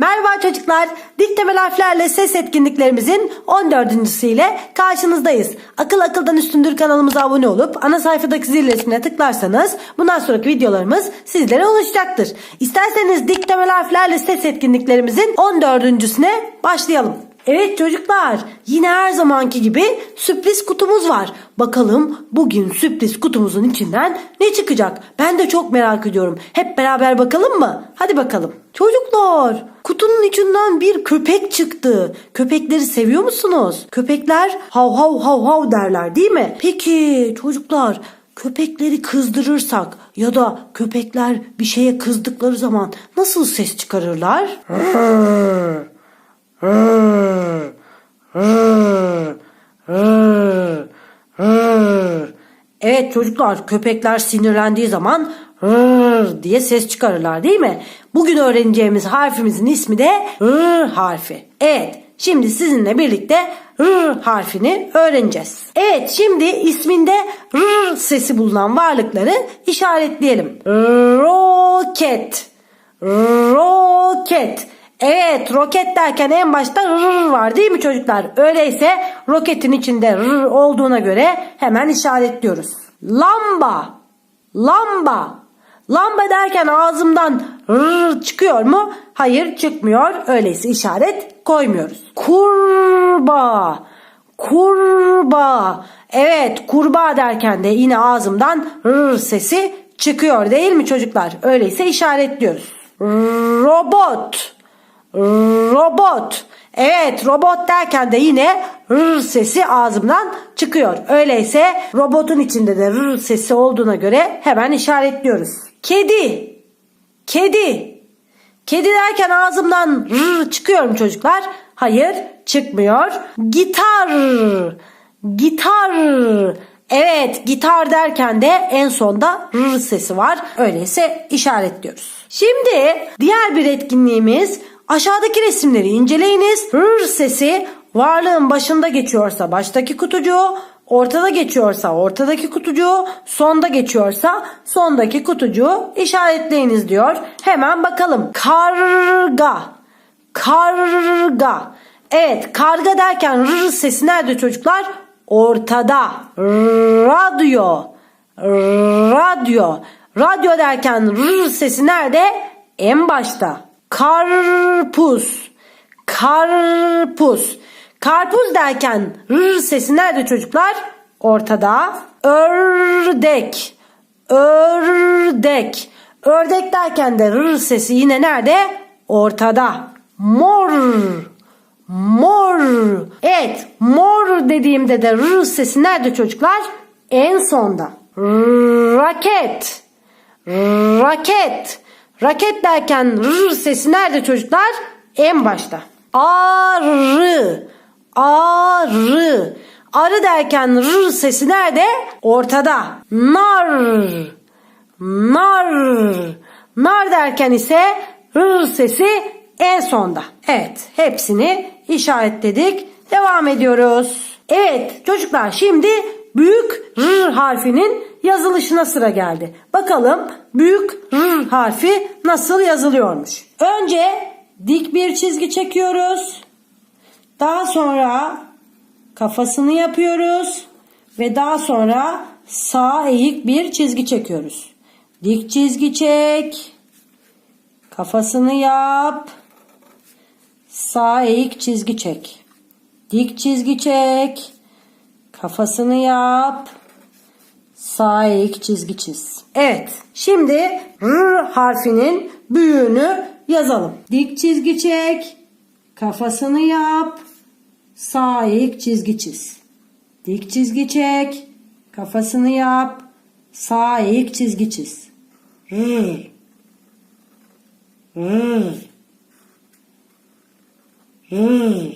Merhaba çocuklar. Dik temel harflerle ses etkinliklerimizin 14. ile karşınızdayız. Akıl akıldan üstündür kanalımıza abone olup ana sayfadaki zil resmine tıklarsanız bundan sonraki videolarımız sizlere ulaşacaktır. İsterseniz dik temel harflerle ses etkinliklerimizin 14.süne başlayalım. Evet çocuklar yine her zamanki gibi sürpriz kutumuz var. Bakalım bugün sürpriz kutumuzun içinden ne çıkacak? Ben de çok merak ediyorum. Hep beraber bakalım mı? Hadi bakalım. Çocuklar kutunun içinden bir köpek çıktı. Köpekleri seviyor musunuz? Köpekler hav hav hav hav derler değil mi? Peki çocuklar köpekleri kızdırırsak ya da köpekler bir şeye kızdıkları zaman nasıl ses çıkarırlar? Evet çocuklar köpekler sinirlendiği zaman "Hır" diye ses çıkarırlar değil mi? Bugün öğreneceğimiz harfimizin ismi de R harfi. Evet şimdi sizinle birlikte R harfini öğreneceğiz. Evet şimdi isminde R sesi bulunan varlıkları işaretleyelim. Roket. Roket. Evet roket derken en başta rr var değil mi çocuklar? Öyleyse roketin içinde rr olduğuna göre hemen işaretliyoruz. Lamba. Lamba. Lamba derken ağzımdan rr çıkıyor mu? Hayır çıkmıyor. Öyleyse işaret koymuyoruz. Kurbağa. Kurbağa. Evet kurbağa derken de yine ağzımdan rr sesi çıkıyor değil mi çocuklar? Öyleyse işaretliyoruz. Robot. Robot. Evet robot derken de yine r sesi ağzımdan çıkıyor. Öyleyse robotun içinde de r sesi olduğuna göre hemen işaretliyoruz. Kedi. Kedi. Kedi derken ağzımdan r çıkıyor mu çocuklar? Hayır çıkmıyor. Gitar. Gitar. Evet gitar derken de en sonda r sesi var. Öyleyse işaretliyoruz. Şimdi diğer bir etkinliğimiz aşağıdaki resimleri inceleyiniz. R sesi varlığın başında geçiyorsa baştaki kutucuğu, ortada geçiyorsa ortadaki kutucuğu, sonda geçiyorsa sondaki kutucuğu işaretleyiniz diyor. Hemen bakalım. Karga. Karga. Evet karga derken r sesi nerede çocuklar? Ortada. Radyo. Radyo. Radyo derken r sesi nerede? En başta. Karpuz. Karpuz. Karpuz derken r sesi nerede çocuklar? Ortada. Ördek. Ördek. Ördek derken de r sesi yine nerede? Ortada. Mor. Mor. Evet mor dediğimde de r sesi nerede çocuklar? En sonda. Raket. Raket. Raket derken r sesi nerede çocuklar? En başta. Arı. Arı. Arı derken r sesi nerede? Ortada. Nar. Nar. Nar derken ise r sesi en sonda. Evet hepsini işaretledik. Devam ediyoruz. Evet çocuklar şimdi büyük r harfinin yazılışına sıra geldi. Bakalım büyük r harfi nasıl yazılıyormuş. Önce dik bir çizgi çekiyoruz. Daha sonra kafasını yapıyoruz ve daha sonra sağ eğik bir çizgi çekiyoruz. Dik çizgi çek. Kafasını yap. Sağ eğik çizgi çek. Dik çizgi çek. Kafasını yap. Sağ eğik çizgi çiz. Evet. Şimdi R harfinin büyüğünü yazalım. Dik çizgi çek. Kafasını yap. Sağ eğik çizgi çiz. Dik çizgi çek. Kafasını yap. Sağ eğik çizgi çiz. R. R. R.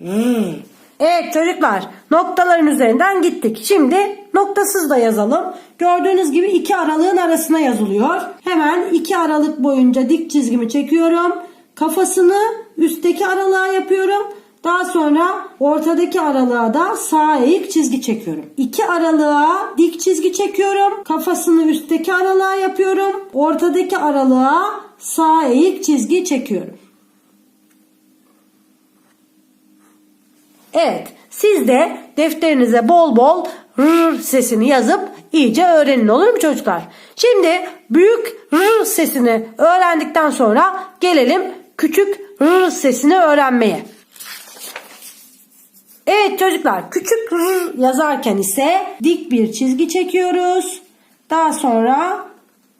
R. Evet çocuklar noktaların üzerinden gittik. Şimdi noktasız da yazalım. Gördüğünüz gibi iki aralığın arasına yazılıyor. Hemen iki aralık boyunca dik çizgimi çekiyorum. Kafasını üstteki aralığa yapıyorum. Daha sonra ortadaki aralığa da sağ eğik çizgi çekiyorum. İki aralığa dik çizgi çekiyorum. Kafasını üstteki aralığa yapıyorum. Ortadaki aralığa sağ eğik çizgi çekiyorum. Evet, siz de defterinize bol bol r sesini yazıp iyice öğrenin olur mu çocuklar? Şimdi büyük r sesini öğrendikten sonra gelelim küçük r sesini öğrenmeye. Evet çocuklar küçük r yazarken ise dik bir çizgi çekiyoruz. Daha sonra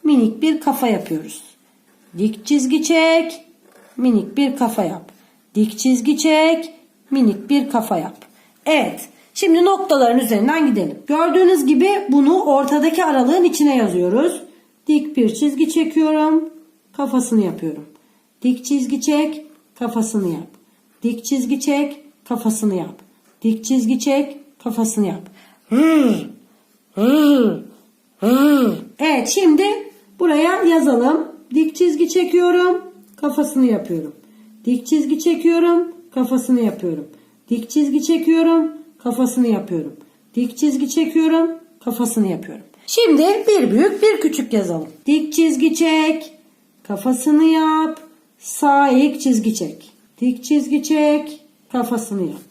minik bir kafa yapıyoruz. Dik çizgi çek, minik bir kafa yap. Dik çizgi çek, minik bir kafa yap. Evet. Şimdi noktaların üzerinden gidelim. Gördüğünüz gibi bunu ortadaki aralığın içine yazıyoruz. Dik bir çizgi çekiyorum. Kafasını yapıyorum. Dik çizgi çek, kafasını yap. Dik çizgi çek, kafasını yap. Dik çizgi çek, kafasını yap. Evet şimdi buraya yazalım. Dik çizgi çekiyorum, kafasını yapıyorum. Dik çizgi çekiyorum, kafasını yapıyorum. Dik çizgi çekiyorum, kafasını yapıyorum. Dik çizgi çekiyorum, kafasını yapıyorum. Şimdi bir büyük bir küçük yazalım. Dik çizgi çek, kafasını yap, sağ eğik çizgi çek. Dik çizgi çek, kafasını yap.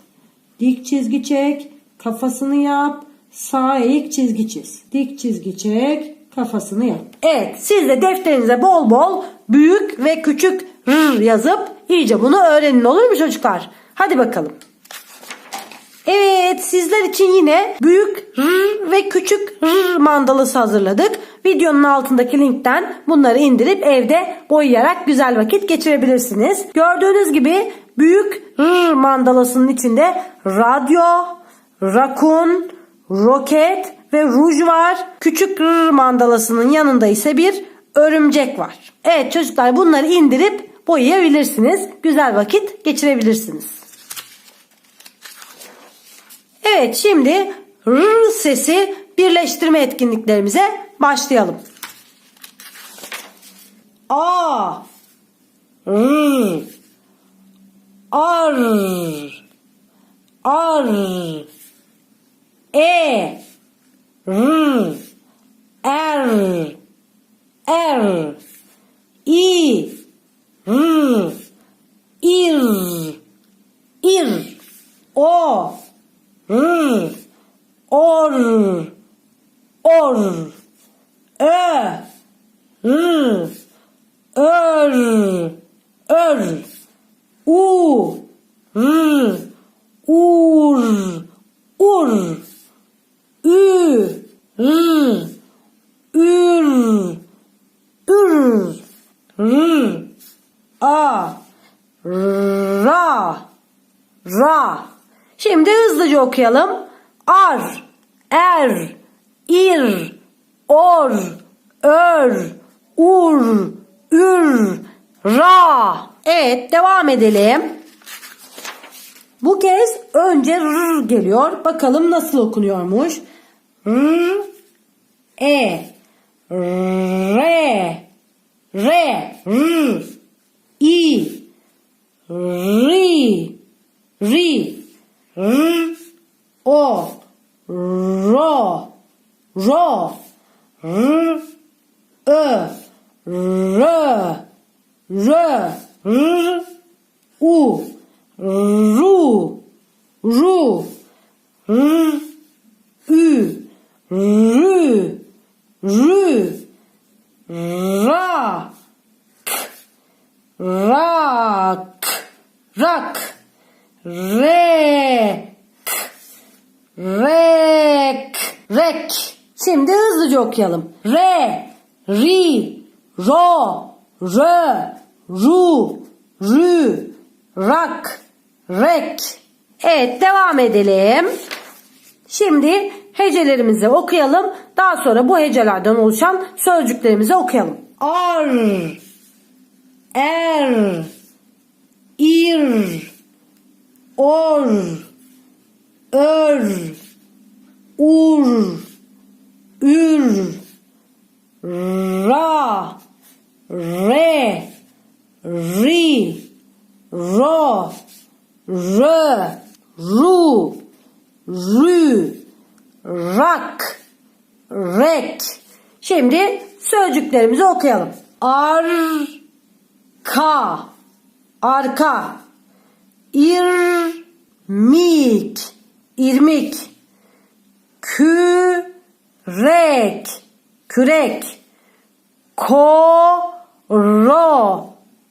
Dik çizgi çek, kafasını yap, sağ eğik çizgi çiz. Dik çizgi çek, kafasını yap. Evet, siz de defterinize bol bol büyük ve küçük r yazıp iyice bunu öğrenin olur mu çocuklar? Hadi bakalım. Evet sizler için yine büyük r ve küçük r mandalası hazırladık. Videonun altındaki linkten bunları indirip evde boyayarak güzel vakit geçirebilirsiniz. Gördüğünüz gibi büyük r mandalasının içinde radyo, rakun, roket ve ruj var. Küçük r mandalasının yanında ise bir örümcek var. Evet çocuklar bunları indirip boyayabilirsiniz. Güzel vakit geçirebilirsiniz. Evet şimdi r sesi birleştirme etkinliklerimize başlayalım. A R Ar Ar E R Er Er İ R İr İr O R Or Or Ö R Ör Ör U R Ur Ur Ü R Ür Ür R A Ra Ra Şimdi hızlıca okuyalım. Ar, er, ir, or, ör, ur, ür, ra. Evet devam edelim. Bu kez önce r geliyor. Bakalım nasıl okunuyormuş. R, e, re, re, r, i, ri, ri. R O Ro Ro R Ö Rö Rö R U Ru Ru R Ü Rü Rü Ra K Rak Rak Rek. Rek. Rek. Şimdi hızlıca okuyalım. Re. Ri. Ro. Rö. Ru. Rü. Rak. Rek. Evet devam edelim. Şimdi hecelerimizi okuyalım. Daha sonra bu hecelerden oluşan sözcüklerimizi okuyalım. Ar. Er. Ir or, ör, ur, ür, ra, re, ri, ro, rö, ru, rü, rak, rek. Şimdi sözcüklerimizi okuyalım. Ar, ka arka irmik irmik kürek kürek koro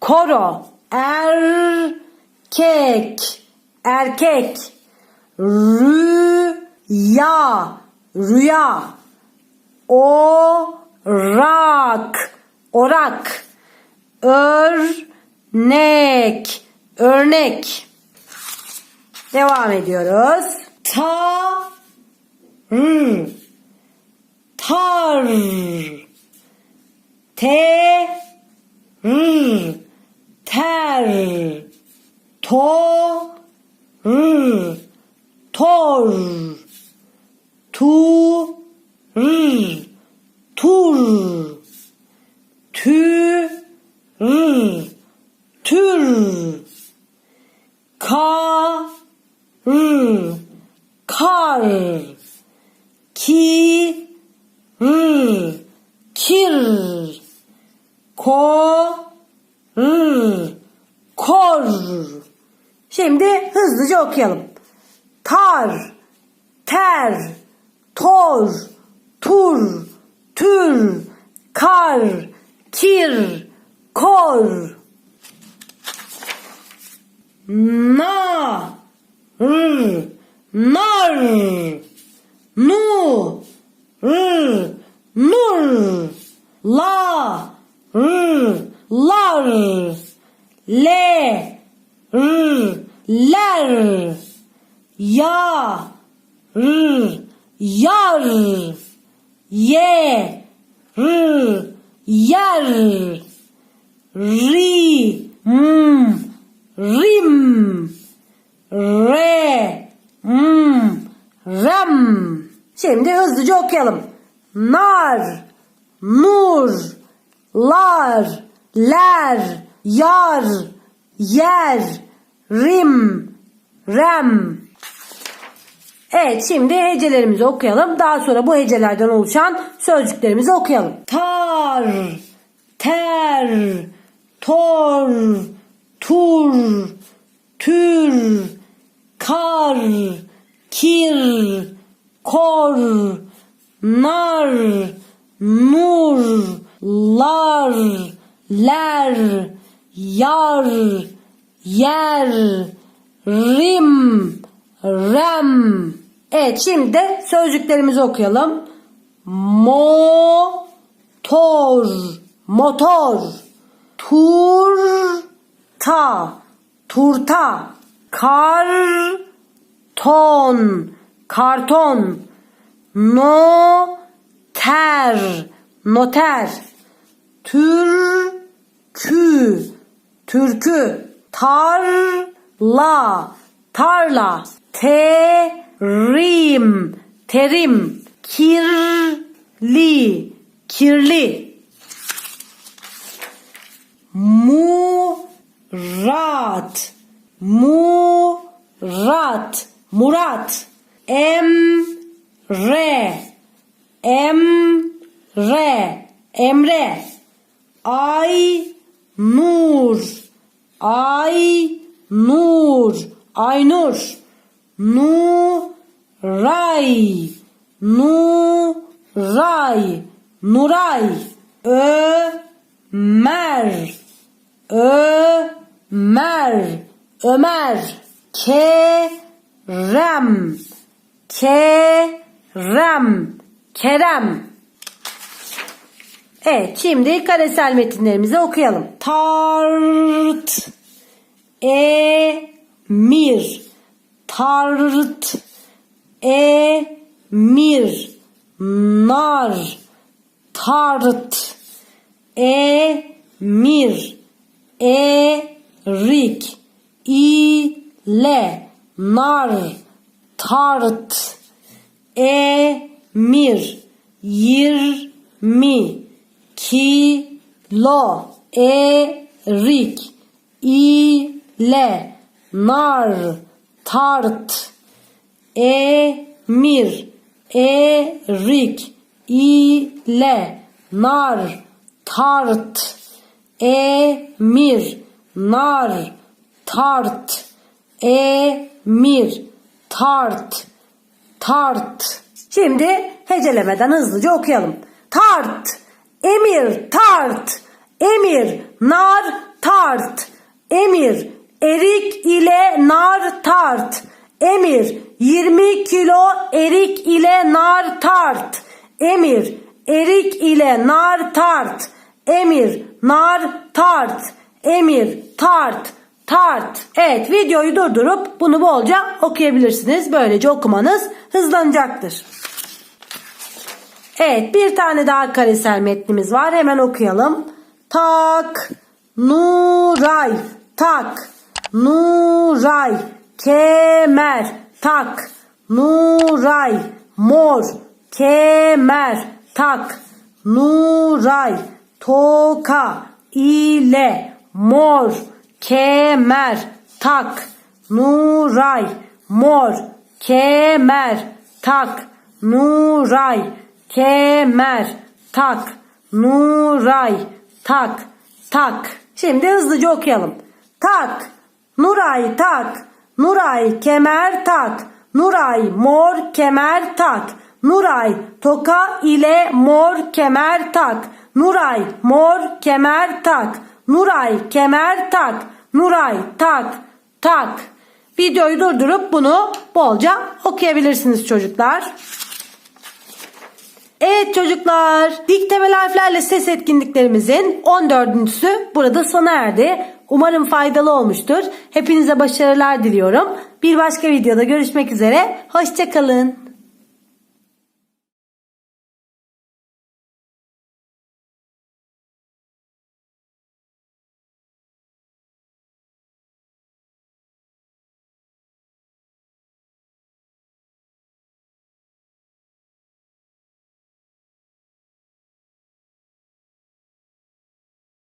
koro erkek erkek rüya rüya orak orak örnek örnek devam ediyoruz. Ta r tar. Te r ter. To r tor. Tu r tur tü r tür ka r kar ki. Kir. Ko. Kor. Şimdi hızlıca okuyalım. Tar, ter, tor, tur, tür, kar, kir, kor. Na, r, nar, nu, r, nur, la, r, lar, le, r, ler, ya, r, yar, ye, r, yer, ri, m, rim, re, m, rem. Şimdi hızlıca okuyalım. Nar, nur, lar, ler, yar, yer, rim, rem. Evet şimdi hecelerimizi okuyalım. Daha sonra bu hecelerden oluşan sözcüklerimizi okuyalım. Tar, ter, tor, tur, tür, kar, kir, kor, nar, nur, lar, ler, yar, yer, rim, rem. Evet şimdi de sözcüklerimizi okuyalım. Motor, motor, turta, turta, karton, karton, noter, noter, türkü, türkü, tarla, tarla, terim, terim, kirli, kirli, murat, murat, murat, emre, emre, emre, ay, nur, ay, nur, aynur, nuray, nuray, nuray, ömer, ömer, ömer, kerem, kerem, kerem. Evet şimdi karesel metinlerimizi okuyalım. Tart, emir, tart, emir, nar, tart, emir, erik, ile, nar, tart, emir, yirmi, kilo, erik, ile, nar, tart, emir, erik, ile, nar, tart, emir, nar, tart, emir, tart, tart. Şimdi hecelemeden hızlıca okuyalım. Tart, emir, tart, emir, nar, tart, emir, erik ile nar tart, emir, 20 kilo erik ile nar tart, emir, erik ile nar tart, emir, nar tart, emir, tart, tart. Evet videoyu durdurup bunu bolca okuyabilirsiniz. Böylece okumanız hızlanacaktır. Evet bir tane daha karesel metnimiz var. Hemen okuyalım. Tak, Nuray, tak, Nuray, kemer, tak, Nuray, mor, kemer, tak, Nuray, toka ile mor, kemer, tak, Nuray, mor, kemer, tak, Nuray, kemer, tak, Nuray, tak, tak. Şimdi hızlıca okuyalım. Tak, Nuray tak, Nuray kemer tak, Nuray mor kemer tak, Nuray toka ile mor kemer tak, Nuray mor kemer tak, Nuray kemer tak, Nuray tak, tak. Videoyu durdurup bunu bolca okuyabilirsiniz çocuklar. Evet çocuklar, dik temel harflerle ses etkinliklerimizin 14.sü burada sona erdi. Umarım faydalı olmuştur. Hepinize başarılar diliyorum. Bir başka videoda görüşmek üzere. Hoşçakalın.